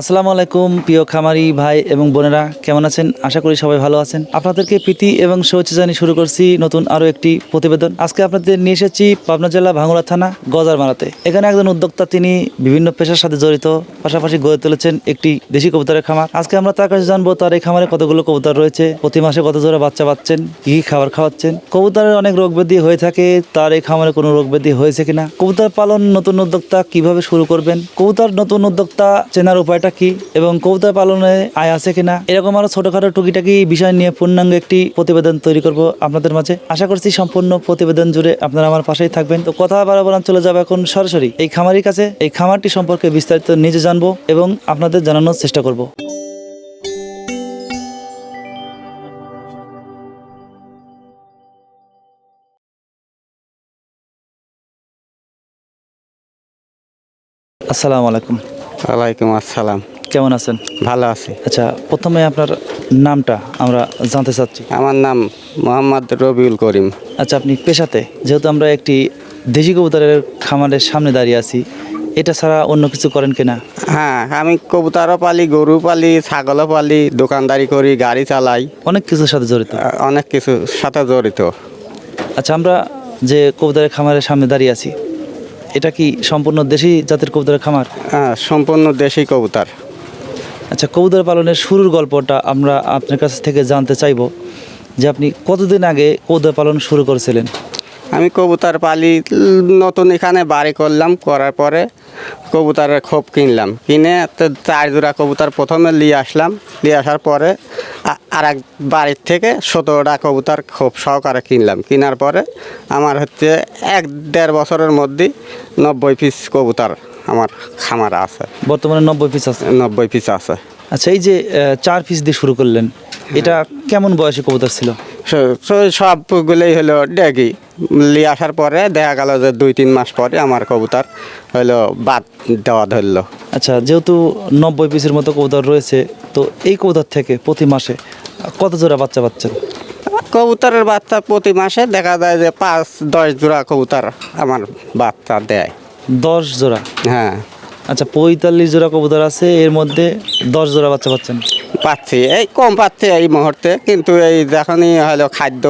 আসসালামু আলাইকুম, প্রিয় খামারি ভাই এবং বোনেরা, কেমন আছেন? আশা করি সবাই ভালো আছেন। আপনাদেরকে প্রীতি এবং শুভেচ্ছা জানিয়ে শুরু করছি নতুন আরও একটি প্রতিবেদন। আজকে আপনাদের নিয়ে এসেছি পাবনা জেলা ভাঙ্গুড়া থানা গজার মারাতে এখানে একজন উদ্যোক্তা, তিনি বিভিন্ন পেশার সাথে জড়িত, পাশাপাশি গড়ে তুলেছেন একটি দেশি কবুতরের খামার। আজকে আমরা তার কাছে জানব, তার এই খামারে কতগুলো কবুতর রয়েছে, প্রতি মাসে কত জোড়া বাচ্চা পাচ্ছেন, কি কি খাবার খাওয়াচ্ছেন? কবুতরের অনেক রোগ ব্যাধি হয়ে থাকে, তার এই খামারে কোনো রোগ ব্যাধি হয়েছে কিনা? কবুতর পালন নতুন উদ্যোক্তা কীভাবে শুরু করবেন? কবুতর নতুন উদ্যোক্তা চেনার উপায়টা কি এবং কবুতর পালনে আয় আছে কিনা? এরকম আরও ছোটখাটো টুকিটাকি বিষয় নিয়ে পূর্ণাঙ্গ একটি প্রতিবেদন তৈরি করব আপনাদের মাঝে। আশা করছি সম্পূর্ণ প্রতিবেদন জুড়ে আপনারা আমার পাশেই থাকবেন। তো কথা বাড়াবো না, চলে যাবে এখন সরাসরি এই খামারির কাছে। এই খামারটি সম্পর্কে বিস্তারিত নিজে জানব এবং আপনাদের জানানোর চেষ্টা করব। আসসালামু আলাইকুম। ওয়ালাইকুম আসসালাম। কেমন আছেন? ভালো আছি। আচ্ছা প্রথমে আপনার নামটা আমরা জানতে চাচ্ছি। আমার নাম মোহাম্মদ রবিউল করিম। আচ্ছা আপনি পেশাতে যেহেতু আমরা একটি দেশি কবুতরের খামারের সামনে দাঁড়িয়ে আছি এটা ছাড়া অন্য কিছু করেন কিনা? হ্যাঁ আমি কবুতরও পালি গরু পালি ছাগলও পালি দোকানদারি করি গাড়ি চালাই। অনেক কিছুর সাথে জড়িত। অনেক কিছুর সাথে জড়িত। আচ্ছা আমরা যে কবুতরের খামারের সামনে দাঁড়িয়ে আছি এটা কি সম্পূর্ণ দেশি জাতের কবুতরের খামার? হ্যাঁ সম্পূর্ণ দেশি কবুতর। আচ্ছা কবুতর পালনের শুরুর গল্পটা আমরা আপনার কাছ থেকে জানতে চাইব যে আপনি কতদিন আগে কবুতর পালন শুরু করেছিলেন? আমি কবুতর পালি নতুন এখানে বাড়ি করলাম করার পরে কবুতরের খোপ কিনলাম। কিনে তো চার জোড়া কবুতর প্রথমে নিয়ে আসলাম। নিয়ে আসার পরে আর এক বাড়ির থেকে সতেরোটা কবুতর খোপ সহকারে কিনলাম। কেনার পরে আমার হচ্ছে এক দেড় বছরের মধ্যে নব্বই পিস কবুতর আমার খামার আছে। বর্তমানে নব্বই পিস আছে? নব্বই পিস আছে। আচ্ছা এই যে চার পিস দিয়ে শুরু করলেন এটা কেমন বয়সী কবুতর ছিল? সবগুলোই হলো ডেগি। নিয়ে আসার পরে দেখা গেল যে দুই তিন মাস পরে আমার কবুতর হলো বাদ দেওয়া ধরলো। আচ্ছা যেহেতু নব্বই পিসের মতো কবুতর রয়েছে তো এই কবুতর থেকে প্রতি মাসে কত জোড়া বাচ্চা পাচ্ছেন? কবুতরের বাচ্চা প্রতি মাসে দেখা যায় যে পাঁচ দশ জোড়া কবুতর আমার বাচ্চা দেয়। দশ জোড়া? হ্যাঁ। আচ্ছা পঁয়তাল্লিশ জোড়া কবুতর আছে এর মধ্যে দশ জোড়া বাচ্চা পাচ্ছেন? পাচ্ছি এই কম পাচ্ছি এই মুহূর্তে কিন্তু এই যখনই হলো খাদ্য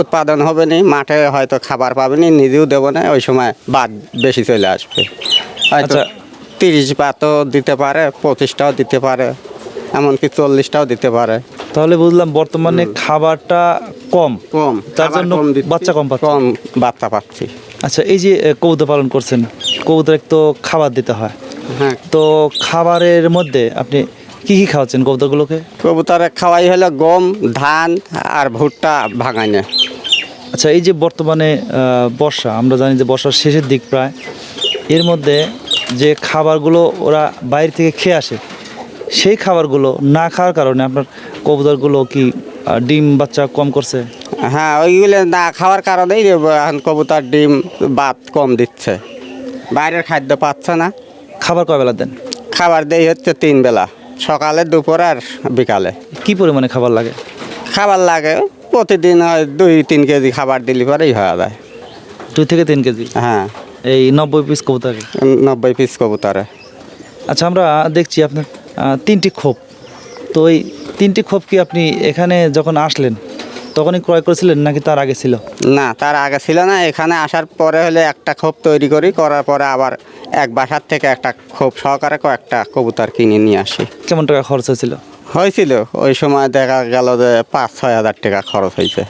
উৎপাদন হবে নি মাঠে হয়তো খাবার পাবে নি নিজেও দেবো না ওই সময় বাদ বেশি চলে আসবে। হয়তো আচ্ছা। তিরিশ বাতও দিতে পারে পঁচিশটাও দিতে পারে এমনকি চল্লিশটাও দিতে পারে। তাহলে বুঝলাম বর্তমানে খাবারটা কম। কম তার জন্য বাচ্চা কম পাচ্ছি। কম বাচ্চা পাচ্ছি। আচ্ছা এই যে কবুতর পালন করছেন কবুতর তো খাবার দিতে হয়। হ্যাঁ। তো খাবারের মধ্যে আপনি কি কি খাওয়াচ্ছেন কবুতরগুলোকে? কবুতরে খাওয়াই হলো গম ধান আর ভুট্টা ভাঙাইনে। আচ্ছা এই যে বর্তমানে বর্ষা আমরা জানি যে বর্ষার শেষের দিক প্রায় এর মধ্যে যে খাবারগুলো ওরা বাইরে থেকে খেয়ে আসে সেই খাবারগুলো না খাওয়ার কারণে আপনার কবুতরগুলো কি ডিম বাচ্চা কম করছে? হ্যাঁ ওইগুলো না খাওয়ার কারণেই এখন কবুতর ডিম ভাত কম দিচ্ছে। বাইরের খাদ্য পাচ্ছে না। খাবার কয় বেলা দেন? খাবার দেই হচ্ছে তিন বেলা সকালে দুপুর আর বিকালে। কি পরিমাণে খাবার লাগে? খাবার লাগে প্রতিদিন হয় দুই তিন কেজি খাবার দিলে পরেই হয়ে যায়। দুই থেকে তিন কেজি? হ্যাঁ। এই নব্বই পিস কবুতর নব্বই পিস কবুতরে। আচ্ছা আমরা দেখছি আপনার তিনটি খোপ। তো এই তিনটি খোপ কি আপনি এখানে যখন আসলেন তখনই ক্রয় করেছিলেন নাকি তার আগে ছিল? না তার আগে ছিল না। এখানে আসার পরে হলে একটা খোপ তৈরি করি করার পরে আবার এক বাসার থেকে একটা খোপ সহকারে কয়েকটা কবুতর কিনে নিয়ে আসি। কেমন টাকা খরচ হয়েছিল? হয়েছিল। ওই সময় দেখা গেল যে পাঁচ ছয় হাজার টাকা খরচ হয়েছে।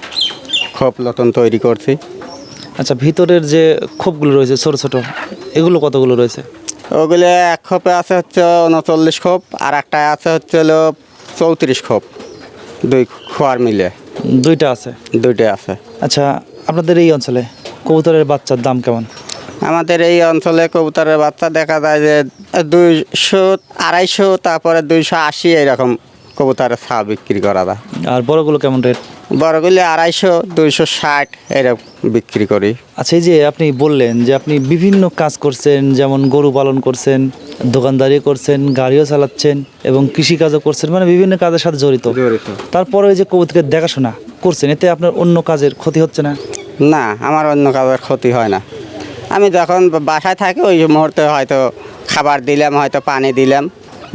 খোপ নতুন তৈরি করছি। আচ্ছা ভিতরের যে খোপগুলো রয়েছে ছোট ছোট এগুলো কতগুলো রয়েছে? ওগুলো এক খোপে আছে হচ্ছে উনচল্লিশ খোপ আর একটা আছে হচ্ছে হলো চৌত্রিশ খোপ। দুই খোয়ার মিলে। দুইটা আছে? দুইটা আছে। আচ্ছা আপনাদের এই অঞ্চলে কবুতরের বাচ্চার দাম কেমন? আমাদের এই অঞ্চলে কবুতরের বাচ্চা দেখা যায় যে দুইশো আড়াইশো তারপরে দুইশো আশি এইরকম কবুতরের ছা বিক্রি করা যায়। আর বড়গুলো কেমন রেট? বড়গুলি আড়াইশো দুইশো ষাট এরকম বিক্রি করি। আচ্ছা এই যে আপনি বললেন যে আপনি বিভিন্ন কাজ করছেন যেমন গরু পালন করছেন দোকানদারি করছেন গাড়িও চালাচ্ছেন এবং কৃষিকাজও করছেন মানে বিভিন্ন কাজের সাথে জড়িত। তারপরে ওই যে কবুতরকে দেখাশোনা করছেন এতে আপনার অন্য কাজের ক্ষতি হচ্ছে না? না আমার অন্য কাজের ক্ষতি হয় না। আমি যখন বাসায় থাকি ওই মুহূর্তে হয়তো খাবার দিলাম হয়তো পানি দিলাম।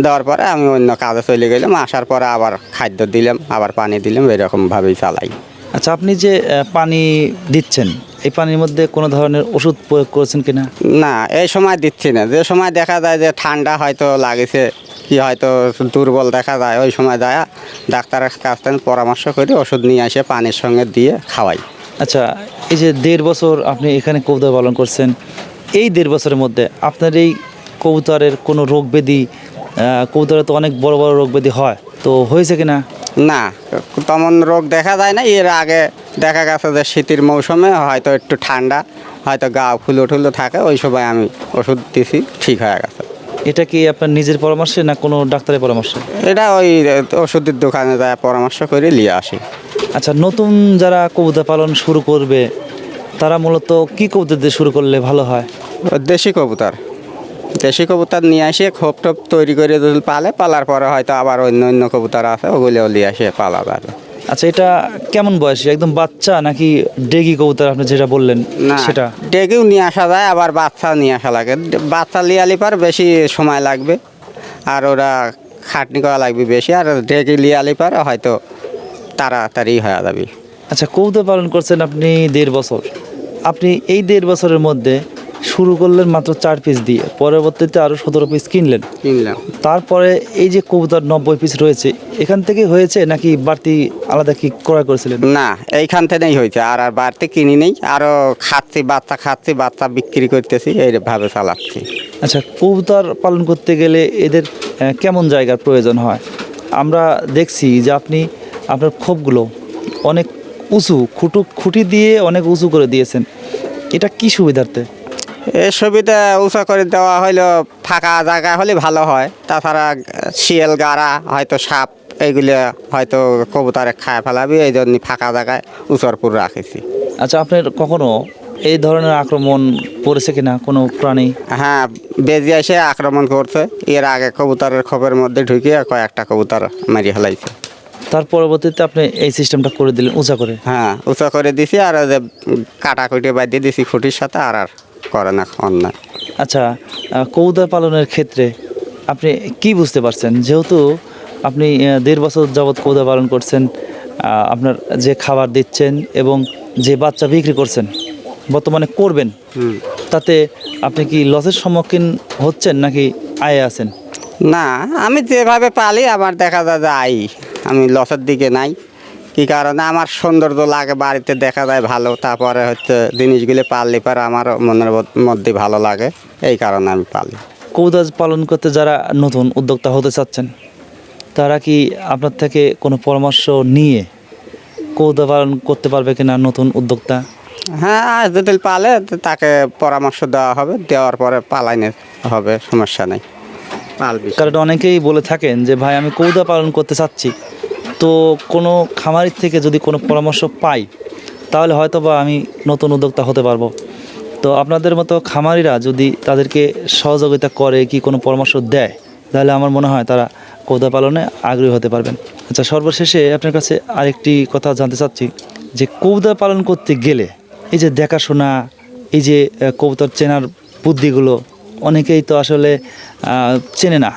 দেওয়ার পরে আমি অন্য কাজে চলে গেলাম আসার পরে আবার খাদ্য দিলাম আবার পানি দিলাম এরকমভাবেই চালাই। আচ্ছা আপনি যে পানি দিচ্ছেন এই পানির মধ্যে কোনো ধরনের ওষুধ প্রয়োগ করেছেন কিনা? না এই সময় দিচ্ছি না। যে সময় দেখা যায় যে ঠান্ডা হয়তো লাগেছে কি হয়তো দুর্বল দেখা যায় ওই সময় যায় ডাক্তারের কাছ থেকে পরামর্শ করে ওষুধ নিয়ে এসে পানির সঙ্গে দিয়ে খাওয়াই। আচ্ছা এই যে দেড় বছর আপনি এখানে কবুতর পালন করছেন এই দেড় বছরের মধ্যে আপনার এই কবুতরের কোনো রোগ ব্যাধি কবুতরে তো অনেক বড় বড় রোগ ব্যাধি হয়। তো হয়েছে কিনা? না তেমন রোগ দেখা যায় না। এর আগে দেখা গেছে যে শীতের মৌসুমে হয়তো একটু ঠান্ডা হয়তো গা ফুলো টুলো থাকে ওই সময় আমি ওষুধ দিছি ঠিক হয়ে গেছে। এটা কি আপনার নিজের পরামর্শে না কোনো ডাক্তারের পরামর্শে? এটা ওই ওষুধের দোকানে যায় পরামর্শ করে নিয়ে আসি। আচ্ছা নতুন যারা কবুতর পালন শুরু করবে তারা মূলত কি কবুতর দিয়ে শুরু করলে ভালো হয়? দেশি কবুতর। দেশি কবুতর নিয়ে আসে খোপ টোপ তৈরি করে যদি পালে পালার পরে হয়তো আবার অন্য অন্য কবুতর আছে ওগুলো নিয়ে আসে পালা যাবে আচ্ছা এটা কেমন বয়সী? একদম বাচ্চা নাকি ডেগি কবুতর আপনি যেটা বললেন না সেটা? ডেকেও নিয়ে আসা যায় আবার বাচ্চা নিয়ে আসা লাগে। বাচ্চা লিয়ে আলি পার বেশি সময় লাগবে আর ওরা খাটনি করা লাগবে বেশি আর ডেকে লিয়ে আলি পার হয়তো তাড়াতাড়ি হয়ে যাবে। আচ্ছা কবুতর পালন করছেন আপনি দেড় বছর। আপনি এই দেড় বছরের মধ্যে শুরু করলেন মাত্র চার পিস দিয়ে। পরবর্তীতে আরও সতেরো পিস কিনলেন। কিনলাম। তারপরে এই যে কবুতর নব্বই পিস রয়েছে এখান থেকে হয়েছে নাকি বাড়তি আলাদা কি ক্রয় করেছিলেন? না এইখান থেকেই হয়েছে। আর আর বাড়িতে কিনি নেই আরও খাচ্ছি বাচ্চা খাচ্ছি বাচ্চা বিক্রি করতেছি এইভাবে চালাচ্ছি। আচ্ছা কবুতর পালন করতে গেলে এদের কেমন জায়গার প্রয়োজন হয়? আমরা দেখছি যে আপনি আপনার খোপগুলো অনেক উঁচু খুঁটু খুঁটি দিয়ে অনেক উঁচু করে দিয়েছেন। এটা কি সুবিধার্থে? এই সুবিধা উঁচা করে দেওয়া হইল ফাঁকা জায়গা হলে ভালো হয়। তাছাড়া শিয়াল গাড়া হয়তো সাপ এইগুলো হয়তো কবুতরে খায় ফেলাবি এই জন্য ফাঁকা জায়গায় উঁচরপুর রাখেছি। আচ্ছা আপনার কখনো এই ধরনের আক্রমণ পড়েছে কিনা? কোনো প্রাণী? হ্যাঁ বেজি এসে আক্রমণ করছে। এর আগে কবুতরের খোপের মধ্যে ঢুকিয়ে কয়েকটা কবুতর মারি ফেলাইছে। তার পরবর্তীতে আপনি এই সিস্টেমটা করে দিলেন উঁচা করে। হ্যাঁ উঁচা করে দিছি আর যে কাটাকুটি বাদ দিয়ে দিছি খুঁটির সাথে আর আর করে না অন্যায় আচ্ছা কৌদা পালনের ক্ষেত্রে আপনি কি বুঝতে পারছেন? যেহেতু আপনি দেড় বছর যাবৎ কবুতর পালন করছেন আপনার যে খাবার দিচ্ছেন এবং যে বাচ্চা বিক্রি করছেন বর্তমানে করবেন তাতে আপনি কি লসের সম্মুখীন হচ্ছেন নাকি আয়ে আছেন? না আমি যেভাবে পালি আমার দেখা যায় যে আই। আমি লসের দিকে নাই। কি কারণে? আমার সৌন্দর্য লাগে বাড়িতে দেখা যায় ভালো তারপরে হচ্ছে জিনিসগুলো পাললে পরে আমার মনের মধ্যে ভালো লাগে এই কারণে আমি পালি। কবুতর পালন করতে যারা নতুন উদ্যোক্তা হতে চাচ্ছেন তারা কি আপনার থেকে কোনো পরামর্শ নিয়ে কবুতর পালন করতে পারবে কিনা নতুন উদ্যোক্তা? হ্যাঁ যদি পালে তাকে পরামর্শ দেওয়া হবে দেওয়ার পরে পালাইনে হবে সমস্যা নেই। পালবি। কারণ অনেকেই বলে থাকেন যে ভাই আমি কবুতর পালন করতে চাচ্ছি। তো কোনো খামারির থেকে যদি কোনো পরামর্শ পাই, তাহলে হয়তো বা আমি নতুন উদ্যোক্তা হতে পারব। তো আপনাদের মতো খামারিরা যদি তাদেরকে সহযোগিতা করে, কি কোনো পরামর্শ দেয়, তাহলে আমার মনে হয় তারা কবুতর পালনে আগ্রহী হতে পারবেন। আচ্ছা সর্বশেষে আপনার কাছে আরেকটি কথা জানতে চাচ্ছি, যে কবুতর পালন করতে গেলে এই যে দেখাশোনা, এই যে কবুতর চেনার বুদ্ধিগুলো, অনেকেই তো আসলে চেনে না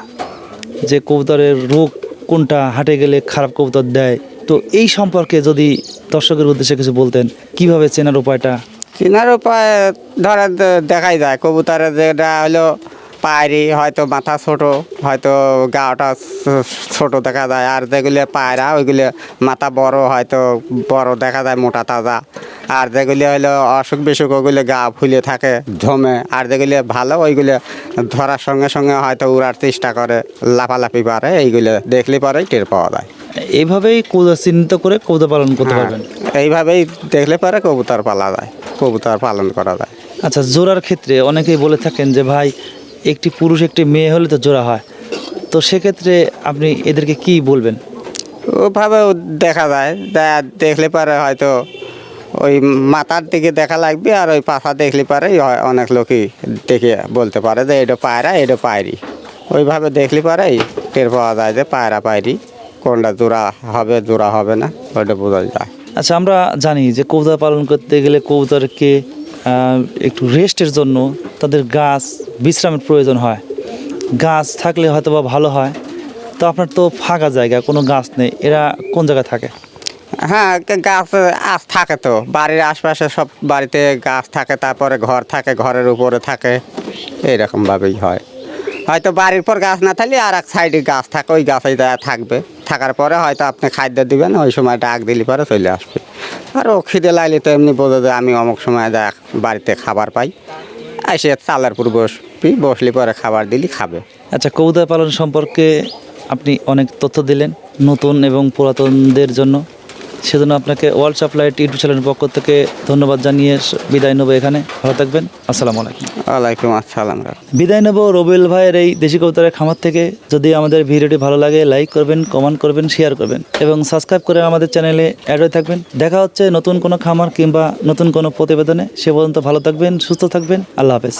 যে কবুতরের রোগ কোনটা হাটে গেলে খারাপ কবুতর দেয়? তো এই সম্পর্কে যদি দর্শকের উদ্দেশ্যে কিছু বলতেন, কীভাবে চেনার উপায়টা? চেনার উপায় ধরে দেখাই যায়, কবুতরের যেটা হলো পায়রি, হয়তো মাথা ছোট, হয়তো ছ- ছোট দেখা যায়, আর যেগুলো পায়রা, ওইগুলো মাথা বড়, হয়তো বড় দেখা যায়, মোটা, তাজা। আর যেগুলি হলো অসুখ বিসুখ ওগুলো গা ফুলে থাকে ধমে। আর যেগুলো ভালো ওইগুলো ধরার সঙ্গে সঙ্গে হয়তো উড়ার চেষ্টা করে লাফালাফি পারে এইগুলো দেখলে পরেই টের পাওয়া যায়। এইভাবেই কবুতর চিহ্নিত করে কবুতর পালন করতে হ্যাঁ, পারবেন? এইভাবেই দেখলে পরে কবুতর পালা যায় কবুতর পালন করা যায়। আচ্ছা জোড়ার ক্ষেত্রে অনেকেই বলে থাকেন যে ভাই একটি পুরুষ একটি মেয়ে হলে তো জোড়া হয়। তো সেক্ষেত্রে আপনি এদেরকে কি বলবেন? ওভাবেও দেখা যায় দেখলে পরে হয়তো ওই মাথার দিকে দেখা লাগবে আর ওই পাখা দেখলে পারে অনেক লোকই দেখে বলতে পারে যে এটা পায়রা এটা পায়রি। ওইভাবে দেখলে পারে টের পাওয়া যায় যে পায়রা পায়রি, কোনটা জোড়া হবে জোড়া হবে না ওইটা বোঝা যায়। আচ্ছা আমরা জানি যে কবুতর পালন করতে গেলে কবুতরকে একটু রেস্টের জন্য তাদের গাছ, বিশ্রামের প্রয়োজন হয়। গাছ থাকলে হয়তো বা ভালো হয়। তো আপনার তো ফাঁকা জায়গা, কোনো গাছ নেই। এরা কোন জায়গায় থাকে? হ্যাঁ গাছ আস থাকে তো। বাড়ির আশপাশে সব বাড়িতে গাছ থাকে, তারপরে ঘর থাকে, ঘরের উপরে থাকে। এইরকমভাবেই হয়। হয়তো বাড়ির পর গাছ না থাকলে আর এক সাইডে গাছ থাকে, ওই দেয়া থাকবে। থাকার পরে হয়তো আপনি খাদ্য দিবেন, ওই সময় ডাক দিলে পরে চলে আসবে। আর ও খিদে লাগলে তো এমনি বোঝা যায়, আমি অমুক সময় দেখ বাড়িতে খাবার পাই, এসে চালার পুর বসবি, বসলে পরে খাবার দিলি, খাবে। আচ্ছা কবুতর পালন সম্পর্কে আপনি অনেক তথ্য দিলেন, নতুন এবং পুরাতনদের জন্য। সেজন্য আপনাকে ওয়ার্ল্ড সাপ্লাইট ইউটিউব চ্যানেলের পক্ষ থেকে ধন্যবাদ জানিয়ে বিদায় নেব এখানে। ভালো থাকবেন। আসসালামু আলাইকুম। ওয়ালাইকুম আসসালাম বিদায় নেব রবিউল ভাইয়ের এই দেশি কবুতরের খামার থেকে। যদি আমাদের ভিডিওটি ভালো লাগে লাইক করবেন কমেন্ট করবেন শেয়ার করবেন এবং সাবস্ক্রাইব করে আমাদের চ্যানেলে অ্যাড হয়ে থাকবেন। দেখা হচ্ছে নতুন কোনো খামার কিংবা নতুন কোনো প্রতিবেদনে। সে পর্যন্ত ভালো থাকবেন সুস্থ থাকবেন। আল্লাহ হাফেজ।